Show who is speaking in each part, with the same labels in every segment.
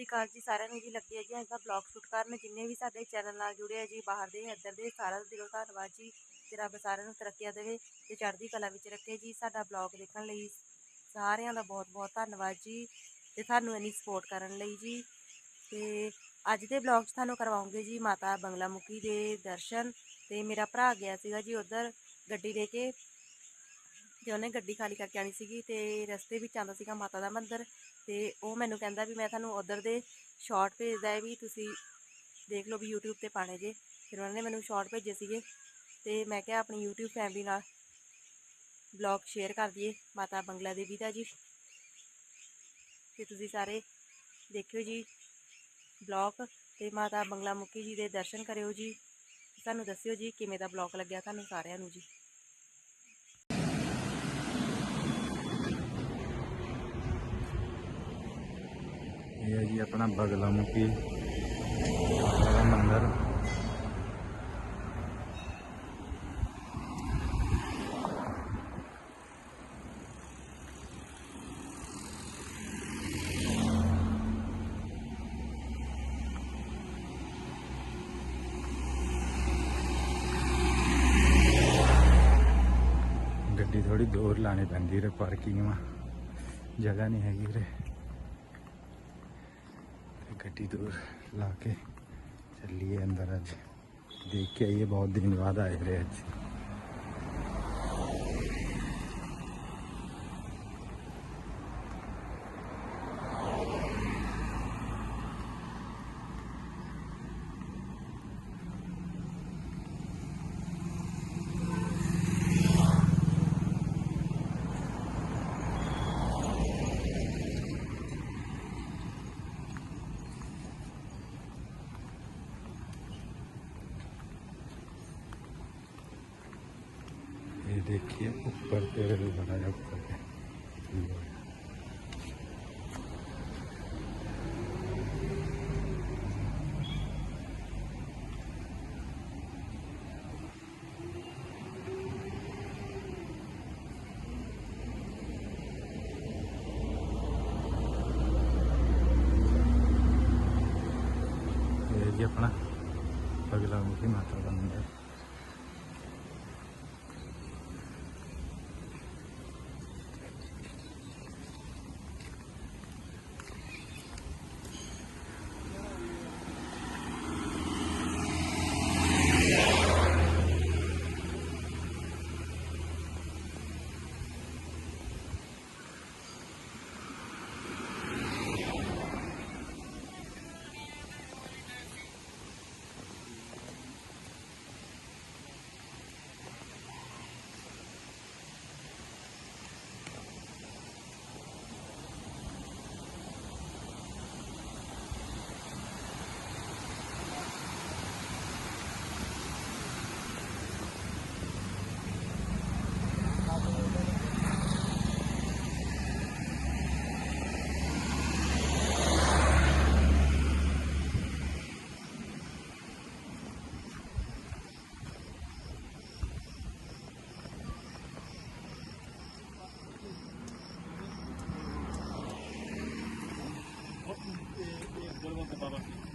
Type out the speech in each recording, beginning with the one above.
Speaker 1: ਸ੍ਰੀ ਅਕਾਲ ਜੀ, ਸਾਰਿਆਂ ਨੂੰ ਜੀ ਲੱਗੀ ਜੀ ਅੱਜ ਦਾ ਬਲੌਗ ਸ਼ੂਟ ਕਰਨ। ਜਿੰਨੇ ਵੀ ਸਾਡੇ ਚੈਨਲ ਨਾਲ ਜੁੜੇ ਆ ਜੀ, ਬਾਹਰ ਦੇ, ਇੱਧਰ ਦੇ, ਸਾਰਿਆਂ ਦਾ ਦਿਲੋਂ ਧੰਨਵਾਦ ਜੀ। ਤੇ ਰੱਬ ਸਾਰਿਆਂ ਨੂੰ ਤਰੱਕੀਆਂ ਦੇਵੇ ਤੇ ਚੜ੍ਹਦੀ ਕਲਾ ਵਿੱਚ ਰੱਖੇ ਜੀ ਸਾਡਾ ਬਲੌਗ ਦੇਖਣ ਲਈ। ਸਾਰਿਆਂ ਦਾ ਬਹੁਤ ਬਹੁਤ ਧੰਨਵਾਦ ਜੀ ਤੇ ਸਾਨੂੰ ਇੰਨੀ ਸਪੋਰਟ ਕਰਨ ਲਈ ਜੀ। ਤੇ ਅੱਜ ਦੇ ਬਲੌਗ 'ਚ ਤੁਹਾਨੂੰ ਕਰਵਾਉਂਗੇ ਜੀ ਮਾਤਾ ਬੰਗਲਾ ਮੁਖੀ ਦੇ ਦਰਸ਼ਨ। ਤੇ ਮੇਰਾ ਭਰਾ ਗਿਆ ਸੀਗਾ ਜੀ ਉਧਰ ਗੱਡੀ ਲੈ ਕੇ ਤੇ ਉਹਨੇ ਗੱਡੀ ਖਾਲੀ ਕਰਕੇ ਆਣੀ ਸੀਗੀ ਤੇ ਰਸਤੇ ਵਿੱਚ ਆਉਂਦਾ ਸੀਗਾ ਮਾਤਾ ਦਾ ਮੰਦਿਰ। ਤੇ ਉਹ ਮੈਨੂੰ ਕਹਿੰਦਾ ਵੀ ਮੈਂ ਤੁਹਾਨੂੰ ਉਧਰ ਦੇ ਸ਼ਾਰਟ ਭੇਜਦਾ ਹੈ ਵੀ ਤੁਸੀਂ ਦੇਖ ਲਓ ਵੀ YouTube ਤੇ ਪਾਣੇ ਜੇ। ਫਿਰ ਉਹਨਾਂ ਨੇ ਮੈਨੂੰ ਸ਼ਾਰਟ ਭੇਜੇ ਸੀਗੇ ਤੇ ਮੈਂ ਕਿਹਾ ਆਪਣੀ YouTube ਫੈਮਿਲੀ ਨਾਲ ਬਲੌਗ ਸ਼ੇਅਰ ਕਰ ਦਈਏ, ਮਾਤਾ ਬੰਗਲਾ ਦੇਵੀ ਦਾ ਜੀ। ਤੇ ਤੁਸੀਂ ਸਾਰੇ ਦੇਖਿਓ ਜੀ ਬਲੌਗ ਤੇ ਮਾਤਾ ਬੰਗਲਾ ਮੁਖੀ ਜੀ ਦੇ ਦਰਸ਼ਨ ਕਰਿਓ ਜੀ। ਸਾਨੂੰ ਦੱਸਿਓ ਜੀ ਕਿਵੇਂ ਦਾ ਬਲੌਗ ਲੱਗਿਆ ਤੁਹਾਨੂੰ ਸਾਰਿਆਂ ਨੂੰ ਜੀ।
Speaker 2: ਇਹ ਹੈ ਜੀ ਆਪਣਾ ਬਗਲਾ ਮੁਖੀ ਮੰਦਰ। ਗੱਡੀ ਥੋੜੀ ਦੂਰ ਲਾਣੀ ਪੈਂਦੀ ਰੇ ਪਾਰਕਿੰਗ ਮਾ ਜਗ੍ਹਾ ਨਹੀਂ ਹੈਗੀ ਰੇ। ਗੱਡੀ ਦੂਰ ਲਾ ਕੇ ਚੱਲੀਏ ਅੰਦਰ ਅੱਜ। ਦੇਖ ਕੇ ਆਈਏ, ਬਹੁਤ ਦਿਨ ਬਾਅਦ ਆਏ ਰਹੇ ਅੱਜ। देखिए ऊपर पेड़ भी बनाया ऊपर पे ये जी अपना अगला मुखी माता का मंदिर oldu bana.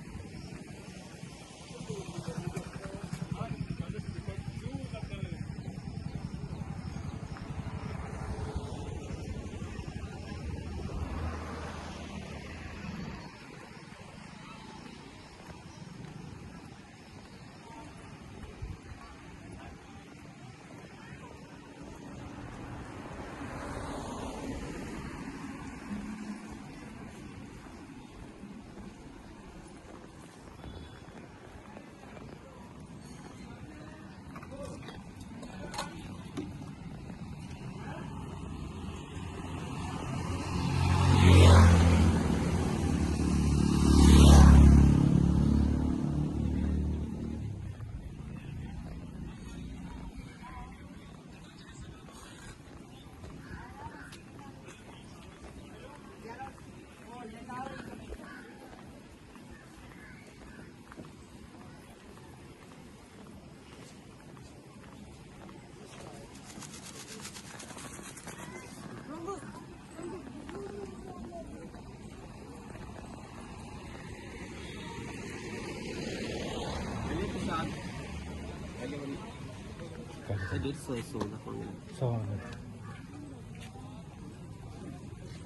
Speaker 2: ਦਿਖਾ
Speaker 3: ਡੇਢ ਸੌ ਸੌ ਦਾ ਪਾਉਂਗੇ
Speaker 2: ਸੌ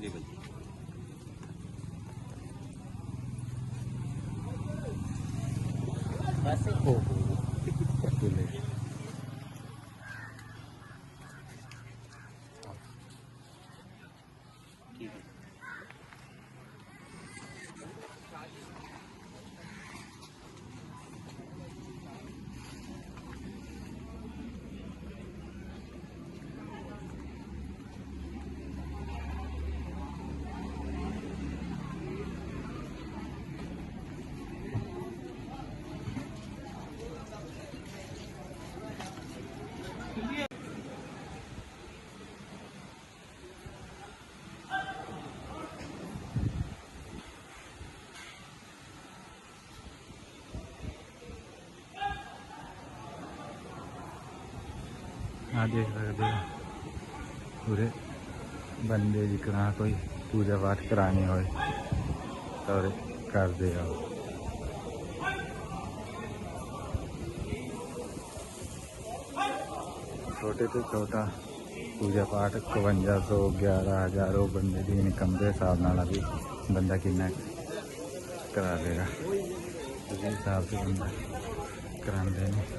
Speaker 3: ਲੈ ਬਈ ਬਸ
Speaker 2: ਓ ਪਤਲੇ
Speaker 3: ਠੀਕ ਹੈ
Speaker 2: ਆ ਦੇਖ ਸਕਦੇ ਹੋ। ਪੂਰੇ ਬੰਦੇ ਜਿਕਰਾਂ ਕੋਈ ਪੂਜਾ ਪਾਠ ਕਰਾਣੀ ਹੋਏ ਤਾਂ ਕਰਦੇ ਆ। ਛੋਟੇ ਤੋਂ ਛੋਟਾ ਪੂਜਾ ਪਾਠ 5100 11000 ਉਹ ਬੰਦੇ ਦੀ ਇਨਕਮ ਦੇ ਹਿਸਾਬ ਨਾਲ ਵੀ ਬੰਦਾ ਕਿੰਨਾ ਕਰਾ ਲੇਗਾ ਉਸ ਹਿਸਾਬ से ਬੰਦਾ ਕਰਾਉਂਦੇ ਨੇ।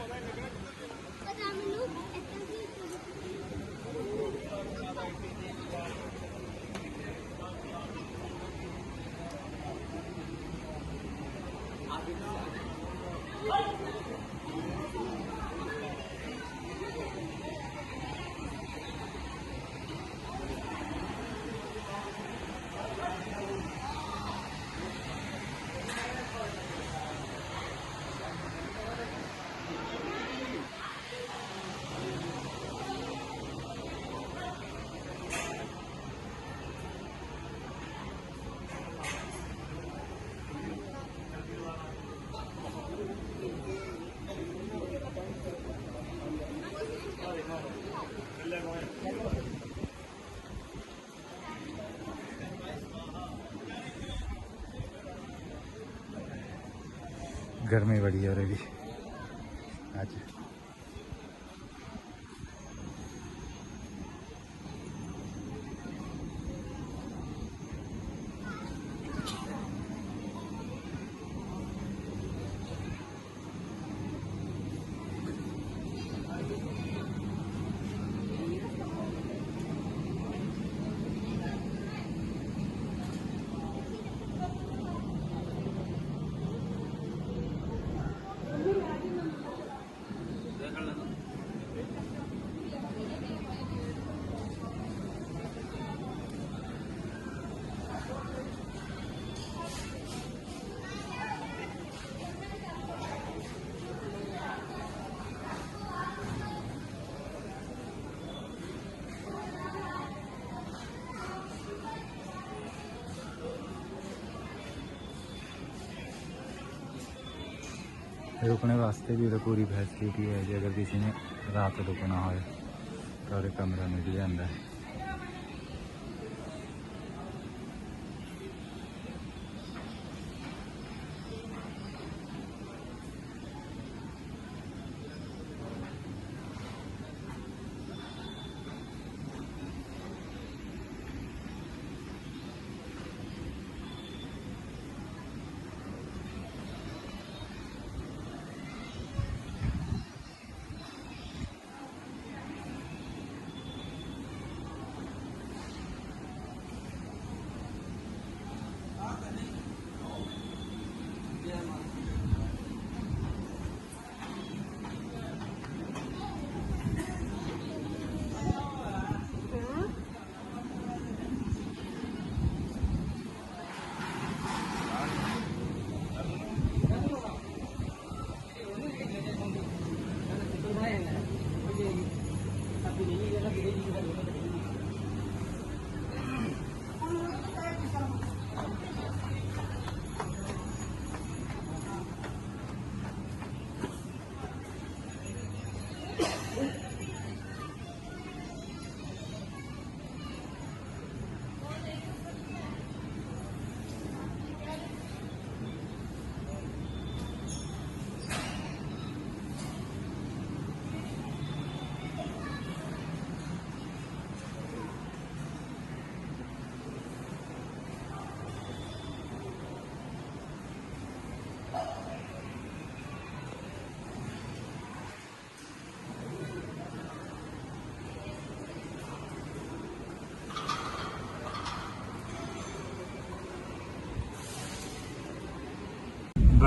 Speaker 2: ਗਰਮੀ ਬੜੀ ਹੋ ਰਹੀ रुकने वास्ते भी उधर पूरी फैसिलिटी है जी अगर किसी ने रात रुकना हो तो उधर कमरा मिल जाता है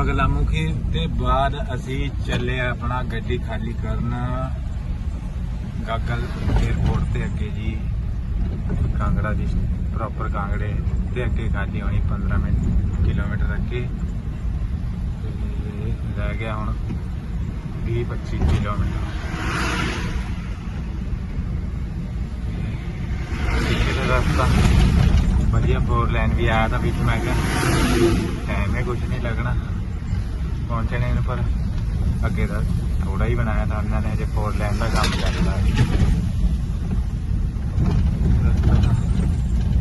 Speaker 4: ਬਗਲਾਮੁਖੀ ਤੇ ਬਾਅਦ ਅਸੀਂ ਚੱਲੇ ਆਪਣਾ ਗੱਡੀ ਖਾਲੀ ਕਰਨ। ਗਾਗਲ 에어ਪੋਰਟ ਤੇ ਅੱਗੇ ਜੀ, ਕਾਂਗੜਾ ਜੀ ਪ੍ਰੋਪਰ ਕਾਂਗੜੇ ਤੇ ਅੱਗੇ ਖਾਲੀ ਹੋਣੀ 15 ਮਿੰਟ, ਕਿਲੋਮੀਟਰ ਅੱਗੇ। ਤੇ ਰਹਿ ਗਿਆ ਹੁਣ 20 25 ਕਿਲੋਮੀਟਰ। ਪਿੱਛੇ ਰਸਤਾ, ਵਧੀਆ ਫੋਰ ਲਾਈਨ ਵੀ ਆਇਆ ਤਾਂ ਵਿੱਚ ਮੈਂ ਕਿਹਾ ਟਾਈਮ ਹੈ ਕੁਝ ਨਹੀਂ ਲੱਗਣਾ। ਪਹੁੰਚਣੇ ਨੂੰ ਪਰ ਅੱਗੇ ਦਾ ਥੋੜਾ ਹੀ ਬਣਾਇਆ ਤਾਂ ਉਹਨਾਂ ਨੇ ਹਜੇ ਫੋਰ ਲਾਈਨ ਦਾ ਕੰਮ ਚੱਲਦਾ ਹੈ।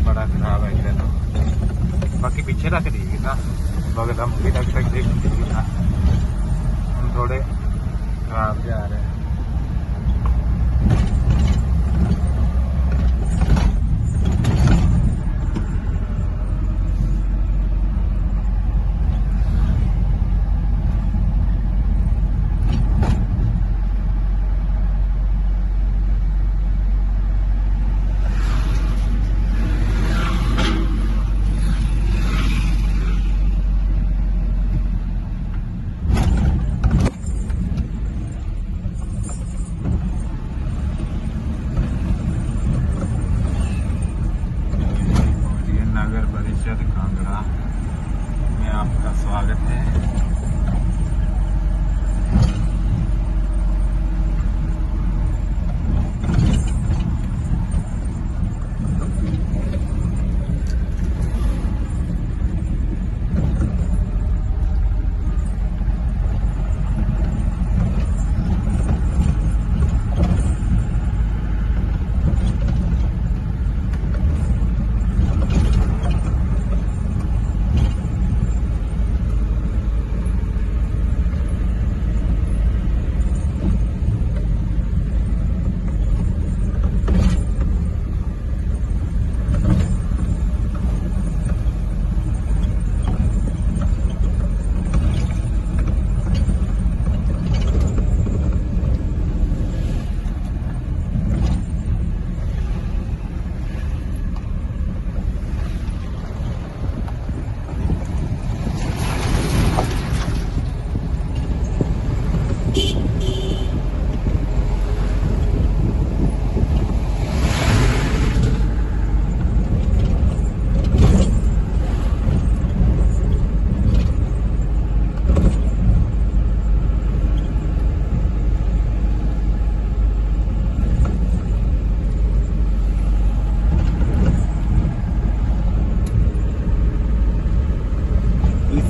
Speaker 4: ਬੜਾ ਖਰਾਬ ਹੈ ਇਹਦਾ ਤਾਂ ਬਾਕੀ ਪਿੱਛੇ ਤੱਕ ਠੀਕ था ਬਗਦਮ ਵੀ ਤੱਕ ਤੱਕ ਦੇਖ ਥੋੜੇ ਖਰਾਬ ਜਾ ਰਹੇ नगर परिषद कांगड़ा में आपका स्वागत है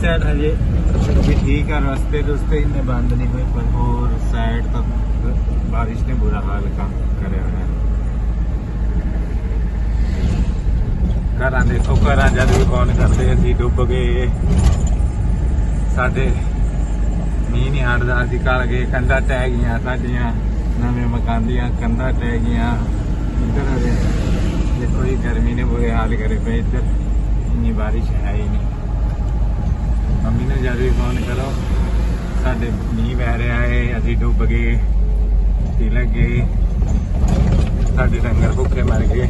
Speaker 4: ਸਾਈਡ ਹਜੇ ਵੀ ਠੀਕ ਆ ਰਸਤੇ ਰਸਤੇ ਇੰਨੇ ਬੰਦ ਨਹੀਂ ਹੋਏ ਪਰ ਹੋਰ ਸਾਈਡ ਤਾਂ بارش ਨੇ ਬੁਰਾ ਹਾਲ ਕੰਮ ਕਰਿਆ ਹੋਇਆ ਘਰਾਂ ਦੇ ਘਰਾਂ ਜਦ ਵੀ ਕੌਣ ਕਰਦੇ, ਅਸੀਂ ਡੁੱਬ ਗਏ। ਸਾਡੇ ਮੀਂਹ ਨਹੀਂ ਹਟਦਾ, ਅਸੀਂ ਕਾਲ ਗਏ, ਕੰਧਾਂ ਟਹਿ ਗਈਆਂ, ਸਾਡੀਆਂ ਨਵੇਂ ਮਕਾਨ ਦੀਆਂ ਕੰਧਾਂ ਟਹਿ ਗਈਆਂ। ਇੱਧਰ ਆ ਦੇਖੋ ਇਹ ਗਰਮੀ ਨੇ ਬੁਰੇ ਹਾਲ ਕਰੇ ਪਏ, ਇੱਧਰ ਇੰਨੀ بارش ਹੈ ਹੀ ਨਹੀਂ। ਮੰਮੀ ਨੂੰ ਜਦ ਵੀ ਫੋਨ ਕਰੋ, ਸਾਡੇ ਮੀਂਹ ਪੈ ਰਿਹਾ ਹੈ ਅਸੀਂ ਡੁੱਬ ਗਏ ਤਿਲਕ ਗਏ, ਸਾਡੇ ਡੰਗਰ ਭੁੱਖੇ ਮਰ ਗਏ।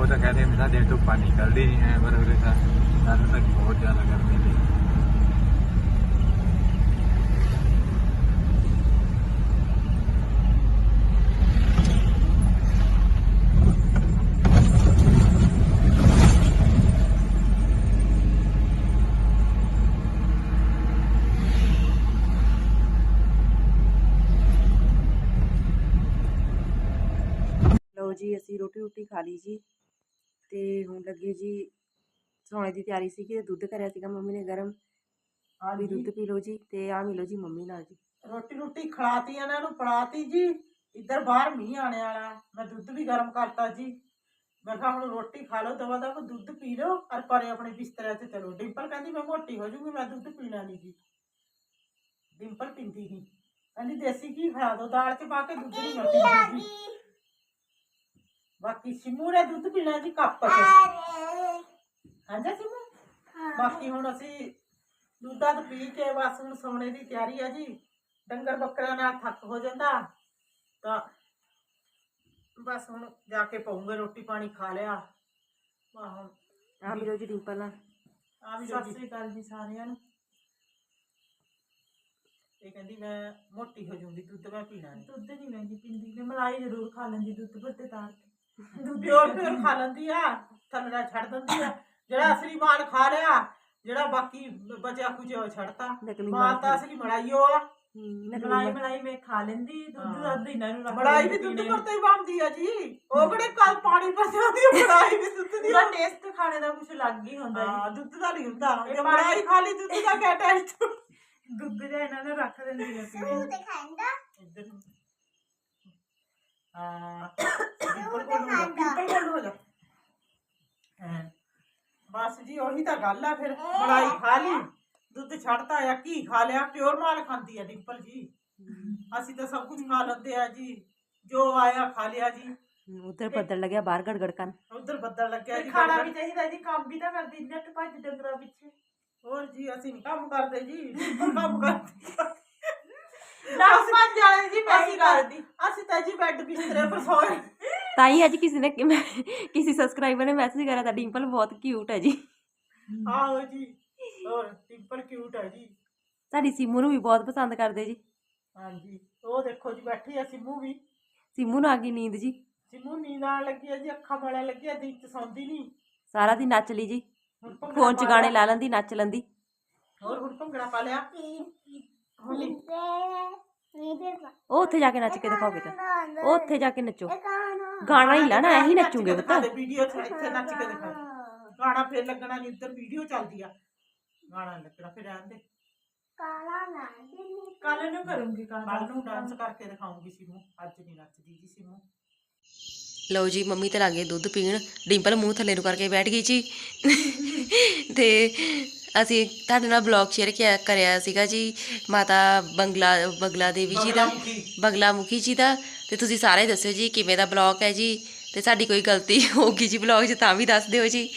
Speaker 4: वो तो कहते हैं साढ़े तो पानी निकलते नहीं है, पर उसे साल तक बहुत ज़्यादा गर्मी
Speaker 1: थी। जी ਅਸੀਂ रोटी रोटी खा ਲਈ ਜੀ ਤੇ ਹੁਣ ਲੱਗੇ ਜੀ ਸੌਣੇ ਦੀ ਤਿਆਰੀ ਸੀਗੀ ਤੇ ਦੁੱਧ ਕਰਿਆ ਸੀਗਾ ਮੰਮੀ ਨੇ ਗਰਮ। ਆ ਵੀ ਦੁੱਧ ਪੀ ਲਓ ਜੀ ਤੇ ਆ ਮਿਲੋ ਜੀ ਮੰਮੀ ਨਾਲ ਜੀ।
Speaker 5: ਰੋਟੀ ਰੋਟੀ ਖਿਲਾਤੀ ਇਹਨਾਂ ਨੂੰ ਪੜਾਤੀ ਜੀ। ਇੱਧਰ ਬਾਹਰ ਮੀਂਹ ਆਣੇ ਵਾਲਾ ਮੈਂ ਦੁੱਧ ਵੀ ਗਰਮ ਕਰਤਾ ਜੀ। ਮੈਂ ਕਿਹਾ ਹੁਣ ਰੋਟੀ ਖਾ ਲਓ ਦਵਾ ਦਵਾ ਦੁੱਧ ਪੀ ਲਓ। ਔਰ ਪਰੇ ਆਪਣੇ ਬਿਸਤਰੇ ਤੇ ਚਲੋ। ਡਿੰਪਲ ਕਹਿੰਦੀ ਮੈਂ ਮੋਟੀ ਹੋ ਜਾਊਂਗੀ ਮੈਂ ਦੁੱਧ ਪੀਣਾ ਨਹੀਂ ਜੀ। ਡਿੰਪਲ ਪੀਂਦੀ ਨਹੀਂ ਕਹਿੰਦੀ ਦੇਸੀ ਘੀ ਖਾ ਦਿਓ ਦਾਲ ਚ ਪਾ ਕੇ ਦੁੱਧ ਨਹੀਂ ਜੀ। ਬਾਕੀ ਸਿਮੂ ਨੇ ਦੁੱਧ ਪੀਣਾ ਜੀ ਕੱਪ ਚ। ਹਾਂਜੀ ਸਿਮੂ? ਬਾਕੀ ਹੁਣ ਅਸੀਂ ਦੁੱਧਾਂ ਤੋਂ ਪੀ ਕੇ ਬਸ ਹੁਣ ਸੌਣੇ ਦੀ ਤਿਆਰੀ ਆ ਜੀ। ਡੰਗਰ ਬੱਕਰਿਆਂ ਨਾਲ ਥੱਕ ਹੋ ਜਾਂਦਾ ਤਾਂ ਬਸ ਹੁਣ ਜਾ ਕੇ ਪਾਉਂਗੇ ਰੋਟੀ ਪਾਣੀ ਖਾ ਲਿਆ। ਆ ਹੁਣ
Speaker 1: ਆ ਮਿਲੋ ਜੀ ਡਿੰਪਲ
Speaker 5: ਆ ਵੀ ਸਤਿ ਸ੍ਰੀ ਅਕਾਲ ਜੀ ਸਾਰਿਆਂ ਨੂੰ। ਇਹ ਕਹਿੰਦੀ ਮੈਂ ਮੋਟੀ ਹੋ ਜਾਊਂਗੀ ਦੁੱਧ ਮੈਂ ਪੀਣਾ ਨਹੀਂ
Speaker 6: ਦੁੱਧ ਨਹੀਂ ਮੈਂ ਜੀ ਪੀਂਦੀ ਮੈਂ ਮਲਾਈ ਜ਼ਰੂਰ ਖਾ ਲੈਂਦੀ ਦੁੱਧ ਕੇ।
Speaker 5: ਦੁੱਧ ਪਿਓਰ ਪਿਓਰ ਖਾ ਲੈਂਦੀ ਆ ਥੱਲੜਾ ਛੱਡ ਦਿੰਦੀ ਆ। ਜਿਹੜਾ ਅਸਲੀ ਮਾਲ ਖਾ ਲਿਆ ਜਿਹੜਾ ਬਾਕੀ ਬਚਿਆ ਕੁਝ ਉਹ ਛੱਡਤਾ।
Speaker 1: ਨਕਲੀ
Speaker 5: ਮਾਲ
Speaker 1: ਮਾਲ
Speaker 5: ਤਾਂ ਅਸਲੀ ਮਲਾਈਓ ਆ।
Speaker 1: ਹਮ, ਨਕਲੀ
Speaker 6: ਮਲਾਈ
Speaker 1: ਮਾਲ।
Speaker 6: ਮਲਾਈ ਮੈਂ ਖਾ ਲੈਂਦੀ ਦੁੱਧ
Speaker 5: ਹਾਂ।
Speaker 6: ਦੱਧ ਇਹਨਾਂ ਨੂੰ ਰੱਖ
Speaker 5: ਮਲਾਈ ਵੀ ਦੁੱਧ ਪਰਤੇ ਹੀ ਬਣਦੀ ਆ ਜੀ। ਉਹ ਕਿਹੜੇ ਕੱਲ ਪਾਣੀ ਪਰ ਜਾਂਦੀ ਆ ਮਲਾਈ ਵੀ ਦੁੱਧ ਦੀ
Speaker 6: ਦਾ ਟੇਸਟ ਖਾਣੇ ਦਾ ਕੁਝ ਅਲੱਗ ਹੀ ਹੁੰਦਾ
Speaker 5: ਹਾਂ ਦੁੱਧ ਦਾ ਨਹੀਂ ਹੁੰਦਾ।
Speaker 6: ਇਹ
Speaker 5: ਜੇ ਮਲਾਈ ਖਾ ਲਈ ਦੁੱਧ ਦਾ ਕਿਆ ਟੈਸਟ
Speaker 6: ਜੀ ਦੁੱਧ ਜਿਹਾ ਇਹਨਾਂ ਨੇ ਰੱਖ ਦਿੰਦੀ ਹੈ ਪੀਣੇ ਨੂੰ।
Speaker 5: ਇੱਧਰ ਨੂੰ। ਹਾਂ। ਬਿਲਕੁਲ ਕੋਲ ਹੋ ਜਾ ਬਿਲਕੁਲ ਕੋਲ ਹੋ ਜਾ ਹਾਂ। ਬਸ ਜੀ ਉਹੀ ਤਾਂ ਗੱਲ ਆ ਫਿਰ। ਮਲਾਈ ਖਾ ਲਈ ਦੁੱਧ ਛੱਡਤਾ ਆ ਕੀ ਖਾ ਲਿਆ ਪਿਓਰ ਮਾਲ ਖਾਂਦੀ ਆ ਡਿੰਪਲ ਜੀ। ਅਸੀਂ ਤਾਂ ਸਭ ਕੁਝ ਖਾ ਲੈਂਦੇ ਆ ਜੀ। ਜੋ ਆਇਆ ਖਾ ਲਿਆ ਜੀ।
Speaker 1: ਉੱਧਰ ਬੱਦਲ ਲੱਗਿਆ ਬਾਹਰ ਗੜਗੜਕਨ
Speaker 5: ਉਧਰ ਬੱਦਲ ਲੱਗਿਆ ਜੀ
Speaker 6: ਖਾਣਾ
Speaker 5: ਗੜਗੜ।
Speaker 6: ਵੀ ਚਾਹੀਦਾ ਜੀ ਕੰਮ ਵੀ ਤਾਂ ਕਰਦੀ ਨੱਟ ਭੱਜ ਡੰਗਰਾਂ ਪਿੱਛੇ।
Speaker 5: ਹੋਰ ਜੀ ਅਸੀਂ ਕੰਮ ਕਰਦੇ ਜੀ। ਕੰਮ ਕਰਦੀ
Speaker 6: ਨੱਟ ਭੱਜ ਜਾਣੇ ਜੀ ਮੈਂ
Speaker 5: ਅਸੀਂ
Speaker 6: ਹੀ
Speaker 5: ਤਾਂ-
Speaker 6: ਕਰਦੀ?
Speaker 5: ਅਸੀਂ ਤਾਂ ਜੀ ਬੈੱਡ ਬਿਸਤਰੇ ਪਰ ਸੋਏ
Speaker 1: ਤਾਂ ਹੀ ਅੱਜ ਕਿਸੇ ਨੇ ਕਿ ਮੈਂ ਕਿਸੇ ਸਬਸਕ੍ਰਾਈਬਰ ਨੇ ਮੈਸੇਜ ਕਰਿਆ ਤਾਂ ਡਿੰਪਲ ਬਹੁਤ ਕਿਊਟ ਹੈ ਜੀ।
Speaker 5: ਆਹੋ ਜੀ। ਹੋਰ ਡਿੰਪਲ ਕਿਊਟ ਹੈ ਜੀ।
Speaker 1: ਸਾਡੀ ਸਿੰਮੂ ਨੂੰ ਵੀ ਬਹੁਤ ਪਸੰਦ ਕਰਦੇ ਜੀ।
Speaker 5: ਹਾਂਜੀ। ਉਹ ਦੇਖੋ ਜੀ ਬੈਠੀ ਆ ਸਿੰਮੂ ਵੀ।
Speaker 1: ਸਿੰਮੂ ਨੂੰ ਆ ਗਈ ਨੀਂਦ ਜੀ।
Speaker 5: ਸਿੰਮੂ ਨੀਂਦ ਆਉਣ ਲੱਗੀ ਆ ਜੀ ਅੱਖਾਂ ਮਲਣ ਲੱਗੀ ਆ ਦਿਨ ਚ ਸੌਂਦੀ ਨਹੀਂ
Speaker 1: ਸਾਰਾ ਦਿਨ ਨੱਚ ਲਈ ਜੀ।
Speaker 5: ਹੁਣ ਭੰਗੜਾ
Speaker 1: ਫੋਨ 'ਚ
Speaker 5: ਪਾ
Speaker 1: ਗਾਣੇ
Speaker 5: ਲਿਆ।
Speaker 1: ਲਾ ਲੈਂਦੀ ਨੱਚ ਲੈਂਦੀ।
Speaker 5: ਹੋਰ ਹੁਣ ਭੰਗੜਾ ਪਾ ਲਿਆ।
Speaker 1: ਉਹ ਉੱਥੇ ਜਾ ਕੇ ਨੱਚ ਕੇ ਦਿਖਾਓ ਬੇਟਾ। ਉਹ ਉੱਥੇ ਜਾ ਕੇ ਨੱਚੋ। ਗਾਣਾ ਹੀ ਲਾਣਾ ਇਹੀ
Speaker 5: ਨੱਚ
Speaker 1: ਨੱਚੂਗੇ
Speaker 5: ਕੇ ਦਿਖਾ
Speaker 1: ਪੁੱਤ
Speaker 5: ਦੇ ਵੀਡੀਓ ਚ ਇੱਥੇ ਨੱਚ ਕੇ ਦਿਖਾ ਗਾਣਾ ਫੇਰ ਲੱਗਣਾ ਜਿੱਧਰ ਵੀਡੀਓ ਚੱਲਦੀ ਆ। ਗਾਣਾ ਲੱਗਣਾ ਫਿਰ ਰਹਿਣ ਦੇ
Speaker 6: ਕੱਲ ਨੂੰ ਕਰੂੰਗੀ
Speaker 5: ਕੱਲ ਨੂੰ ਡਾਂਸ ਕਰਕੇ ਦਿਖਾਉਂਗੀ ਸਿੰਮੂ। ਅੱਜ ਨਹੀਂ ਨੱਚਦੀ ਜੀ ਸਿੰਮੂ।
Speaker 1: ਲਓ ਜੀ ਮੰਮੀ ਤੇ ਲੱਗੇ ਦੁੱਧ ਪੀਣ। ਡਿੰਪਲ ਮੂੰਹ ਥੱਲੇ ਨੂੰ ਕਰਕੇ ਬੈਠ ਗਈ ਜੀ। ਤੇ ਅਸੀਂ ਤੁਹਾਡੇ ਨਾਲ ਬਲੌਗ ਸ਼ੇਅਰ ਕਿਆ ਕਰਿਆ ਸੀਗਾ ਜੀ ਮਾਤਾ ਬੰਗਲਾ ਬੰਗਲਾ ਦੇਵੀ ਜੀ ਦਾ। ਬਗਲਾ ਮੁਖੀ ਜੀ ਦਾ। ਤੇ ਤੁਸੀਂ ਸਾਰੇ ਦੱਸਿਓ ਜੀ ਕਿਵੇਂ ਦਾ ਬਲੌਗ ਹੈ ਜੀ। ਤੇ ਸਾਡੀ ਕੋਈ ਗਲਤੀ ਹੋਊਗੀ ਜੀ ਬਲੌਗ 'ਚ ਤਾਂ ਵੀ ਦੱਸ ਦਿਓ ਜੀ।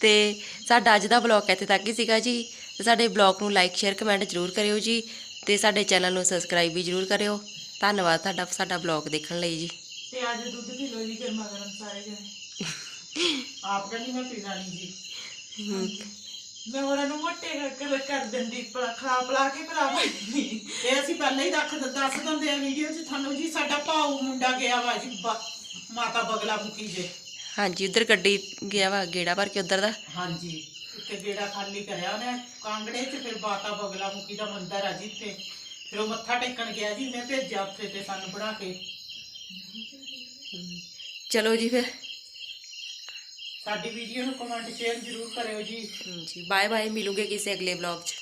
Speaker 1: ਤੇ ਸਾਡਾ ਅੱਜ ਦਾ ਬਲੌਗ ਇੱਥੇ ਤੱਕ ਹੀ ਸੀਗਾ ਜੀ। ਤੇ ਸਾਡੇ ਬਲੌਗ ਨੂੰ ਲਾਈਕ ਸ਼ੇਅਰ ਕਮੈਂਟ ਜ਼ਰੂਰ ਕਰਿਓ ਜੀ। ਤੇ ਸਾਡੇ ਚੈਨਲ ਨੂੰ ਸਬਸਕ੍ਰਾਈਬ ਵੀ ਜ਼ਰੂਰ ਕਰਿਓ। ਧੰਨਵਾਦ ਤੁਹਾਡਾ ਸਾਡਾ ਬਲੌਗ ਦੇਖਣ ਲਈ ਜੀ।
Speaker 6: ਤੇ ਅੱਜ ਦੁੱਧ ਪੀ ਲਓ ਜੀ ਗਰਮਾ ਗਰਮ ਸਾਰੇ ਜਣੇ।
Speaker 5: ਆਪ ਕਹਿੰਦੀ ਮੈਂ ਪੀਣਾ ਨਹੀਂ ਜੀ।
Speaker 6: ਮੈਂ ਉਹਨਾਂ ਨੂੰ ਮੋਟੇ ਕਰ- ਕਰ ਦਿੰਦੀ ਪਲਾ ਖਾ ਪਲਾ ਕੇ ਭਰਾ ਦਿੰਦੀ
Speaker 5: ਇਹ ਅਸੀਂ ਪਹਿਲਾਂ ਹੀ ਰੱਖ ਦ- ਦੱਸ ਦਿੰਦੇ ਆ ਵੀਡੀਓ 'ਚ ਤੁਹਾਨੂੰ ਜੀ ਸਾਡਾ ਭਾਊ ਮੁੰਡਾ ਗਿਆ ਵਾ ਜੀ ਬ- ਮਾਤਾ ਬਗਲਾ ਮੁਖੀ ਜੇ।
Speaker 1: ਹਾਂਜੀ ਉਧਰ ਗੱਡੀ ਗਿਆ ਵਾ ਗੇੜਾ ਭਰ ਕੇ ਉਧਰ ਦਾ।
Speaker 5: ਹਾਂਜੀ ਇੱਕ ਗੇੜਾ ਖਾਲੀ ਕਰਿਆ ਉਹਨੇ ਕਾਂਗੜੇ 'ਚ ਫਿਰ ਮਾਤਾ ਬਗਲਾ ਮੁਖੀ ਦਾ ਮੰਦਿਰ ਆ ਜੀ ਇੱਥੇ। ਫਿਰ ਉਹ ਮੱਥਾ ਟੇਕਣ ਗਿਆ ਜੀ ਮੈਂ ਭੇਜਿਆ ਉੱਥੇ ਤੇ ਸਾਨੂੰ ਬਣਾ ਕੇ।
Speaker 1: ਚਲੋ ਜੀ ਫਿਰ।
Speaker 5: ਸਾਡੀ ਵੀਡੀਓ ਨੂੰ ਕਮੈਂਟ ਸ਼ੇਅਰ ਜ਼ਰੂਰ ਕਰਿਓ ਜੀ।
Speaker 1: ਜੀ ਬਾਏ ਬਾਏ ਮਿਲੂਗੇ ਕਿਸੇ ਅਗਲੇ ਬਲੌਗ 'ਚ।